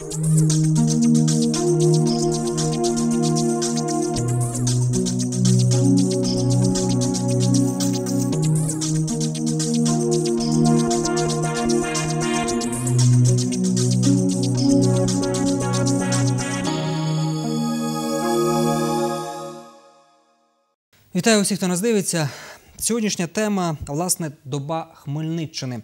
Вітаю усіх, хто нас дивиться. Сьогоднішня тема власне доба Хмельниччини.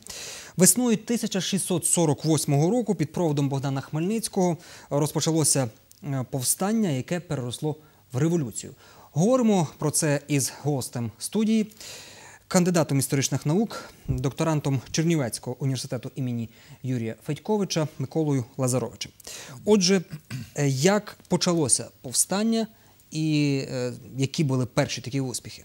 Весною 1648 року під проводом Богдана Хмельницького розпочалося е, повстання, яке переросло в революцію. Говоримо про це із гостем студії, кандидатом історичних наук, докторантом Чернівецького університету імені Юрія Федьковича Миколою Лазаровичем. Отже, е, як почалося повстання і е, які були перші такі успіхи?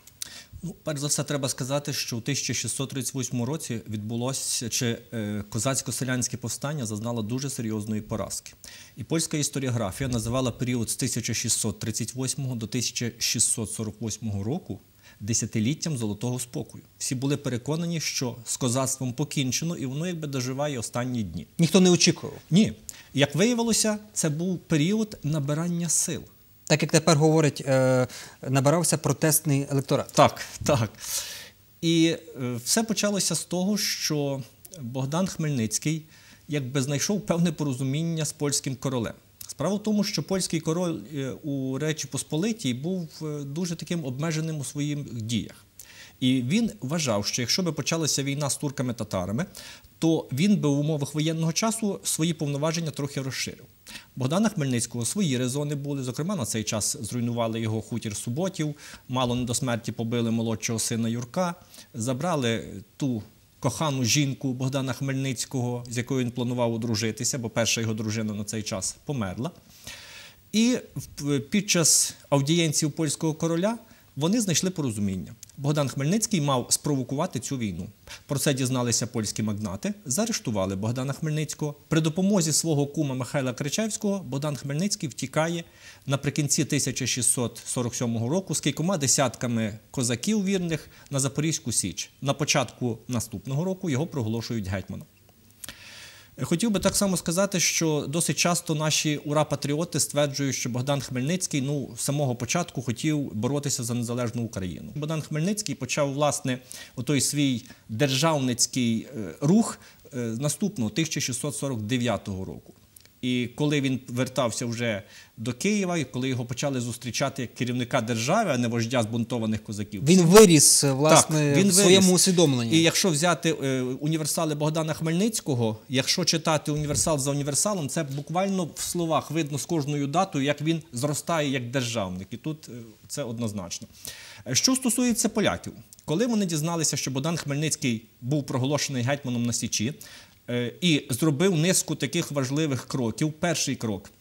Ну, перш за все, треба сказати, що у 1638 році відбулося чи е, козацько-селянське повстання зазнало дуже серйозної поразки. І польська історіографія називала період з 1638 до 1648 року десятиліттям золотого спокою. Всі були переконані, що з козацтвом покінчено, і воно якби доживає останні дні. Ніхто не очікував. Ні, як виявилося, це був період набирання сил. Так як тепер говорять, е, набирався протестний електорат. Так, так. І е, все почалося з того, що Богдан Хмельницький якби знайшов певне порозуміння з польським королем. Справа в тому, що польський король е, у Речі Посполитій був дуже таким обмеженим у своїх діях. І він вважав, що якщо би почалася війна з турками-татарами, то він би в умовах воєнного часу свої повноваження трохи розширив. Богдана Хмельницького свої резони були. Зокрема, на цей час зруйнували його хутір Суботів, мало не до смерті побили молодшого сина Юрка, забрали ту кохану жінку Богдана Хмельницького, з якою він планував одружитися, бо перша його дружина на цей час померла. І під час аудієнції польського короля вони знайшли порозуміння. Богдан Хмельницький мав спровокувати цю війну. Про це дізналися польські магнати, заарештували Богдана Хмельницького. При допомозі свого кума Михайла Кричевського Богдан Хмельницький втікає наприкінці 1647 року з кількома десятками козаків вірних на Запорізьку Січ. На початку наступного року його проголошують гетьманом. Хотів би так само сказати, що досить часто наші ура-патріоти стверджують, що Богдан Хмельницький ну з самого початку хотів боротися за незалежну Україну. Богдан Хмельницький почав власне отой свій державницький е, рух е, наступного 1649 року. І коли він вертався вже до Києва, і коли його почали зустрічати як керівника держави, а не вождя збунтованих козаків, він виріс власне так, він в своєму виріс. усвідомленні. І якщо взяти е, універсали Богдана Хмельницького, якщо читати універсал за універсалом, це буквально в словах видно з кожною датою, як він зростає як державник, і тут е, це однозначно. Е, що стосується поляків, коли вони дізналися, що Богдан Хмельницький був проголошений гетьманом на Січі. Е, і зробив низку таких важливих кроків. Перший крок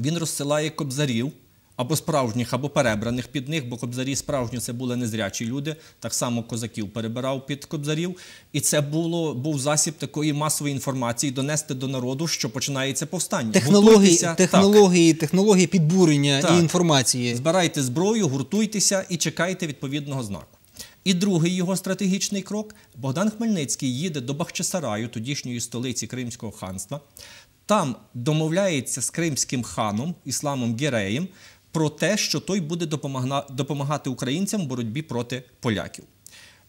він розсилає кобзарів. Або справжніх, або перебраних під них, бо кобзарі справжні це були незрячі люди. Так само козаків перебирав під кобзарів. І це було, був засіб такої масової інформації донести до народу, що починається повстання. Технології, технології, технології підбурення так. і інформації. Збирайте зброю, гуртуйтеся і чекайте відповідного знаку. І другий його стратегічний крок Богдан Хмельницький їде до Бахчисараю, тодішньої столиці Кримського ханства. Там домовляється з кримським ханом Ісламом Гіреєм про те, що той буде допомагати українцям в боротьбі проти поляків.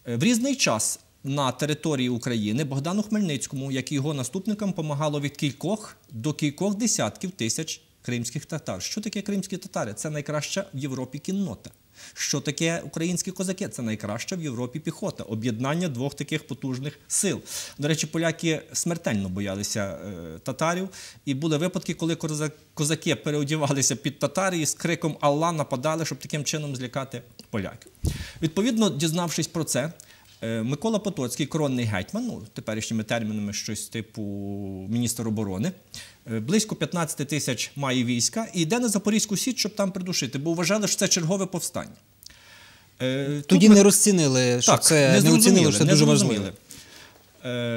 Е, в різний час на території України Богдану Хмельницькому, як і його наступникам, помагало від кількох до кількох десятків тисяч кримських татар. Що таке кримські татари? Це найкраща в Європі кіннота. Що таке українські козаки? Це найкраща в Європі піхота, об'єднання двох таких потужних сил. До речі, поляки смертельно боялися е, татарів, і були випадки, коли козаки переодівалися під татарі і з криком Алла нападали, щоб таким чином злякати поляків. Відповідно, дізнавшись про це. Е, Микола Потоцький, коронний гетьман, ну теперішніми термінами щось типу міністр оборони, е, близько 15 тисяч має війська і йде на Запорізьку Січ, щоб там придушити, бо вважали, що це чергове повстання. Е, Тоді Тут... не розцінили, що так, це не, не оцінили, що це дуже важливо.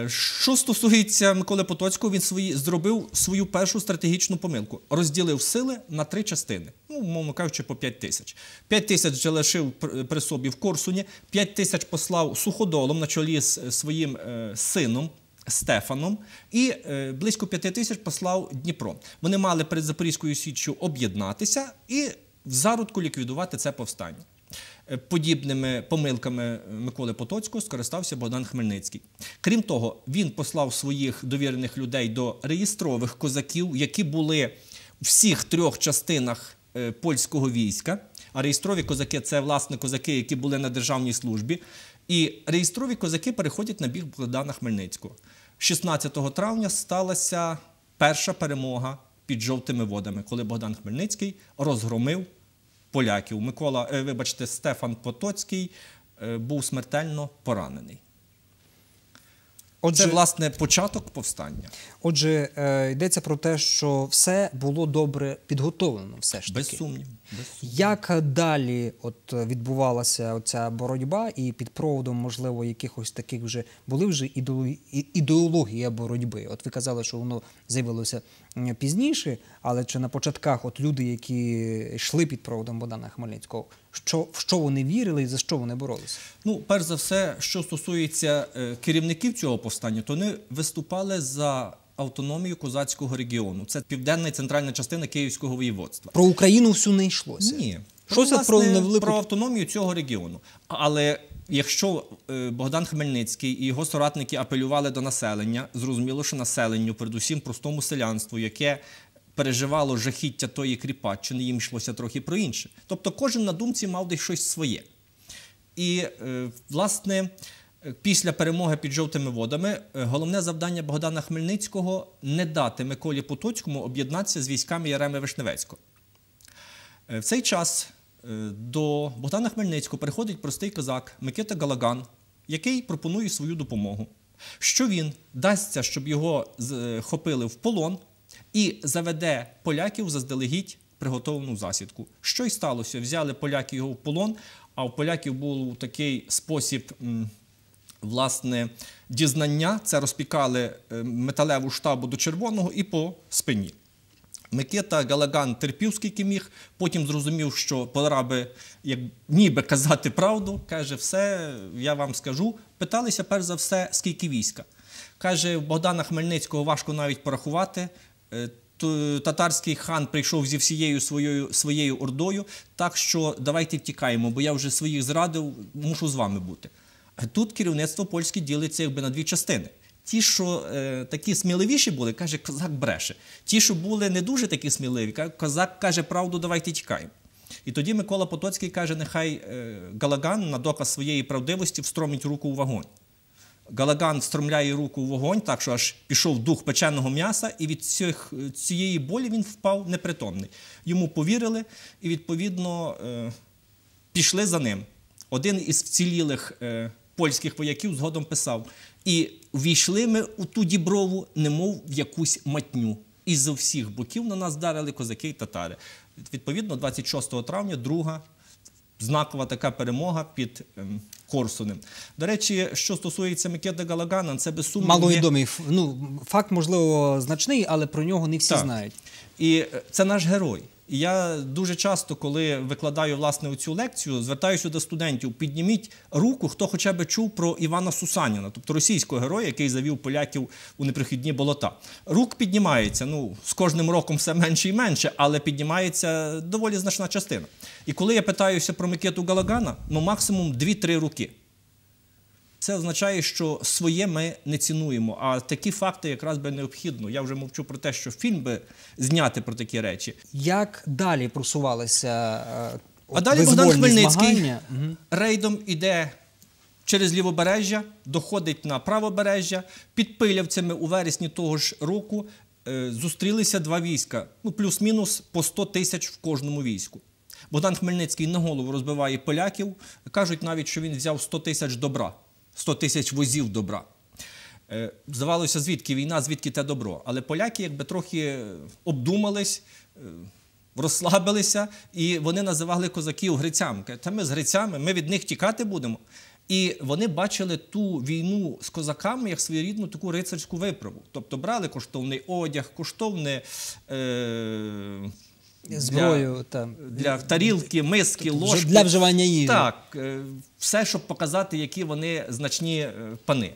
Що стосується Миколи Потоцького, він свої, зробив свою першу стратегічну помилку. Розділив сили на три частини. Ну, умовно кажучи, по 5 тисяч. 5 тисяч вже лишив при собі в Корсуні, 5 тисяч послав суходолом на чолі з своїм е, сином Стефаном і е, близько п'яти тисяч послав Дніпро. Вони мали перед Запорізькою Січчю об'єднатися і в зародку ліквідувати це повстання. Е, Подібними помилками Миколи Потоцького скористався Богдан Хмельницький. Крім того, він послав своїх довірених людей до реєстрових козаків, які були в всіх трьох частинах е, польського війська. А реєстрові козаки це власне козаки, які були на державній службі. І реєстрові козаки переходять на бік Богдана Хмельницького. 16 травня сталася перша перемога під жовтими водами, коли Богдан Хмельницький розгромив поляків. Микола, е, вибачте, Стефан Потоцький е, був смертельно поранений. Отже, Це, власне, початок повстання. отже е, йдеться про те, що все було добре підготовлено, все ж таки. Без сумніву. Без сумніву. Як далі от відбувалася оця боротьба, і під проводом, можливо, якихось таких вже були вже ідеологі- ідеологія боротьби? От ви казали, що воно з'явилося пізніше, але чи на початках от люди, які йшли під проводом Богдана Хмельницького, що, в що вони вірили і за що вони боролися? Ну, перш за все, що стосується е, керівників цього повстання, то вони виступали за автономію козацького регіону. Це південна і центральна частина Київського воєводства. Про Україну всю не йшлося. Ні. Що це власне, про невелику про автономію цього регіону. Але якщо е, Богдан Хмельницький і його соратники апелювали до населення, зрозуміло, що населенню, передусім простому селянству, яке переживало жахіття тої кріпаччини, їм йшлося трохи про інше. Тобто кожен на думці мав десь щось своє. І, е, власне, після перемоги під жовтими водами е, головне завдання Богдана Хмельницького не дати Миколі Потоцькому об'єднатися з військами Яреми Вишневецького. В цей час до Богдана Хмельницького приходить простий козак Микита Галаган, який пропонує свою допомогу. Що він дасться, щоб його захопили в полон і заведе поляків заздалегідь приготовлену засідку. Що й сталося? Взяли поляки його в полон, а у поляків був такий спосіб. Власне, дізнання це розпікали е, металеву штабу до червоного і по спині. Микита Галаган терпів, скільки міг, потім зрозумів, що пора би як ніби казати правду. Каже, все, я вам скажу. Питалися перш за все, скільки війська. Каже, Богдана Хмельницького важко навіть порахувати. Е, Татарський хан прийшов зі всією своєю, своєю ордою, так що давайте втікаємо, бо я вже своїх зрадив, мушу з вами бути. А Тут керівництво польське ділиться якби на дві частини. Ті, що е, такі сміливіші були, каже, козак бреше. Ті, що були не дуже такі сміливі, козак каже правду, давайте тікаємо. І тоді Микола Потоцький каже, нехай е, Галаган на доказ своєї правдивості встромить руку у вогонь. Галаган встромляє руку в вогонь, так що аж пішов дух печеного м'яса, і від цих, цієї болі він впав непритомний. Йому повірили, і відповідно е, пішли за ним. Один із вцілілих е, польських вояків згодом писав: і війшли ми у ту діброву, немов в якусь матню. І з всіх боків на нас дарили козаки й татари. Відповідно, 26 травня, друга знакова така перемога під ем, Корсунем. До речі, що стосується Микита Галагана, це без сумніву. Маловідомий ну, факт, можливо, значний, але про нього не всі Так. знають. І е, це наш герой. І я дуже часто, коли викладаю власне цю лекцію, звертаюся до студентів: підніміть руку, хто хоча б чув про Івана Сусаніна, тобто російського героя, який завів поляків у неприхідні болота. Рук піднімається. Ну з кожним роком все менше і менше, але піднімається доволі значна частина. І коли я питаюся про Микиту Галагана, ну максимум 2-3 руки. Це означає, що своє ми не цінуємо. А такі факти якраз би необхідно. Я вже мовчу про те, що фільм би зняти про такі речі. Як далі просувалися е, А далі Богдан Хмельницький змагання? Рейдом іде через лівобережжя, доходить на правобережжя. Під пилявцями у вересні того ж року е, зустрілися два війська, ну плюс-мінус по 100 тисяч в кожному війську. Богдан Хмельницький на голову розбиває поляків. Кажуть навіть, що він взяв 100 тисяч добра, 100 тисяч возів добра. Е, Здавалося, звідки війна, звідки те добро. Але поляки якби трохи обдумались, е, розслабилися, і вони називали козаків грицями. Та ми з грицями, ми від них тікати будемо. І вони бачили ту війну з козаками як своєрідну таку рицарську виправу. Тобто брали коштовний одяг, коштовне е, Зброю та для тарілки, миски, ложки. для вживання їжі. Так, е, все, щоб показати, які вони значні е, пани.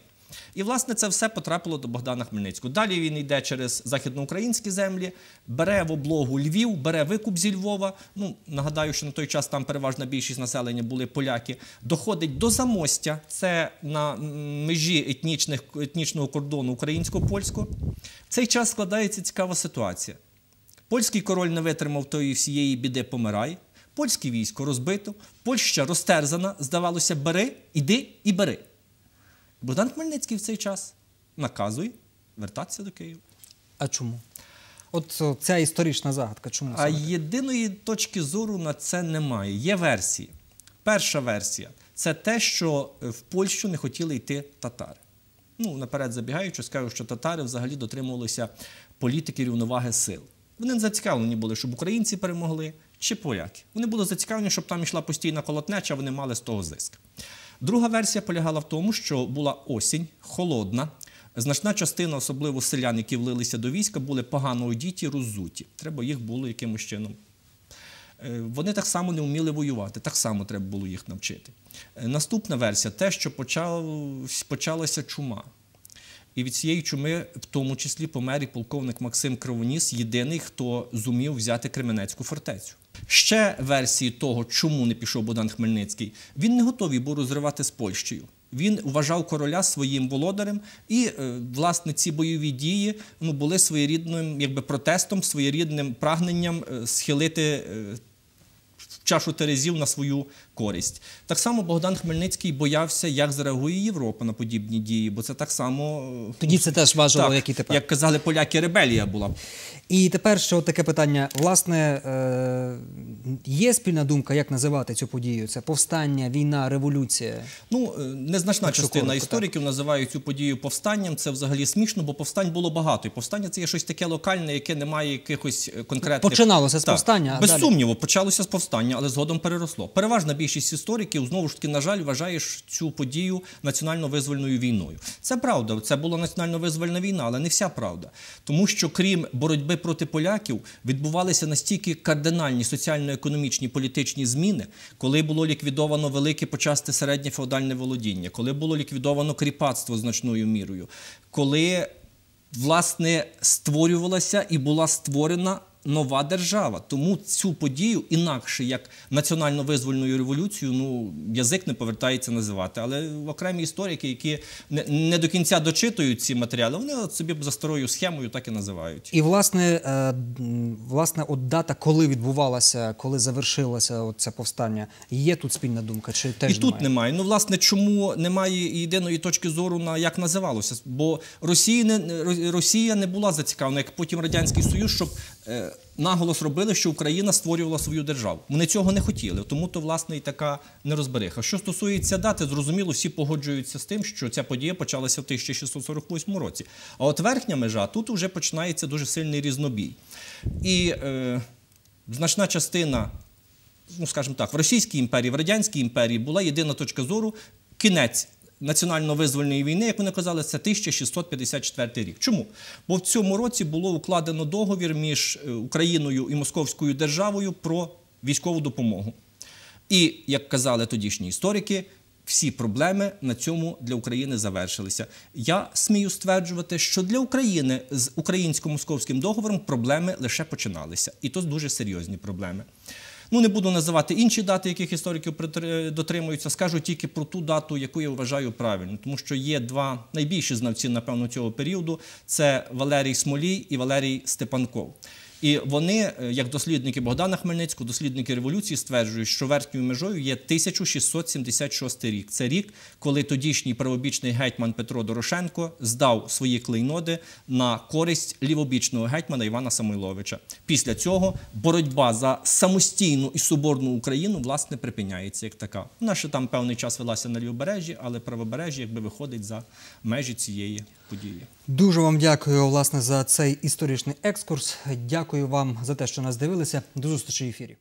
І, власне, це все потрапило до Богдана Хмельницького. Далі він йде через західноукраїнські землі, бере в облогу Львів, бере викуп зі Львова. Ну, нагадаю, що на той час там переважна більшість населення були поляки. Доходить до Замостя, це на межі етнічних, етнічного кордону українсько-польського. В цей час складається цікава ситуація. Польський король не витримав тої всієї біди, помирає. Польське військо розбито, Польща розтерзана, здавалося, бери, іди і бери. Богдан Хмельницький в цей час наказує вертатися до Києва. А чому? От ця історична загадка. Чому А єдиної точки зору на це немає. Є версії. Перша версія це те, що е, в Польщу не хотіли йти татари. Ну, наперед забігаючи, скажу, що татари взагалі дотримувалися політики рівноваги сил. Вони не зацікавлені були, щоб українці перемогли чи поляки. Вони були зацікавлені, щоб там йшла постійна колотнеча, вони мали з того зиск. Друга версія полягала в тому, що була осінь, холодна. Значна частина, особливо селян, які влилися до війська, були погано одіті, роззуті. Треба їх було якимось чином Е, Вони так само не вміли воювати, так само треба було їх навчити. Е, Наступна версія те, що почав, почалася чума. І від цієї чуми, в тому числі, помер і полковник Максим Кривоніс, єдиний, хто зумів взяти Кременецьку фортецю. Ще версії того, чому не пішов Богдан Хмельницький, він не готовий був розривати з Польщею. Він вважав короля своїм володарем, і е, власне ці бойові дії ну, були своєрідним якби, протестом, своєрідним прагненням е, схилити е, чашу терезів на свою користь. Так само Богдан Хмельницький боявся, як зреагує Європа на подібні дії, бо це так само е, Тоді це теж важило, як і тепер. як казали поляки, ребелія була. І тепер ще таке питання. Власне, е, є спільна думка, як називати цю подію? Це повстання, війна, революція. Ну, е, незначна Якщо частина коротко, істориків називають цю подію повстанням. Це взагалі смішно, бо повстань було багато. І повстання це є щось таке локальне, яке не має якихось конкретних... Починалося з повстання, Без далі? сумніву, почалося з повстання, але згодом переросло. Переважна більшість істориків, знову ж таки, на жаль, вважає цю подію національно-визвольною війною. Це правда, це була національно-визвольна війна, але не вся правда. Тому що, крім боротьби проти поляків, відбувалися настільки кардинальні соціально-економічні політичні зміни, коли було ліквідовано велике почасти середнє феодальне володіння, коли було ліквідовано кріпацтво значною мірою, коли власне створювалася і була створена нова держава. Тому цю подію інакше як національно-визвольною революцією, ну язик не повертається називати. Але окремі історики, які не, до кінця дочитують ці матеріали, вони от собі за старою схемою так і називають. І власне, е, власне, от дата, коли відбувалася, коли завершилося от це повстання, є тут спільна думка? Чи теж І тут немає? немає. Ну, власне, чому немає єдиної точки зору на як називалося? Бо Росія не, Росія не була зацікавлена, як потім Радянський Союз, щоб е, наголос робили, що Україна створювала свою державу. Вони цього не хотіли, тому то, власне, і така нерозбериха. Що стосується дати, зрозуміло, всі погоджуються з тим, що ця подія почалася в 1648 році. А от верхня межа тут вже починається дуже сильний різнобій. І е, значна частина ну скажімо так, в Російській імперії, в Радянській імперії була єдина точка зору кінець. Національно-визвольної війни, як вони казали, це 1654 рік. Чому? Бо в цьому році було укладено договір між е, Україною і Московською державою про військову допомогу. І, як казали тодішні історики, всі проблеми на цьому для України завершилися. Я смію стверджувати, що для України з українсько-московським договором проблеми лише починалися, і то дуже серйозні проблеми. Ну, не буду називати інші дати, яких істориків дотримуються. Скажу тільки про ту дату, яку я вважаю правильною, тому що є два найбільші знавці, напевно, цього періоду: це Валерій Смолій і Валерій Степанков. І вони, е, як дослідники Богдана Хмельницького, дослідники революції, стверджують, що верхньою межою є 1676 рік. Це рік, коли тодішній правобічний гетьман Петро Дорошенко здав свої клейноди на користь лівобічного гетьмана Івана Самойловича. Після цього боротьба за самостійну і соборну Україну власне припиняється як така. Вона ще там певний час велася на лівобережжі, але правобережжя якби виходить за межі цієї події. Дуже вам дякую, власне, за цей історичний екскурс. Дякую вам за те, що нас дивилися. До зустрічі в ефірі.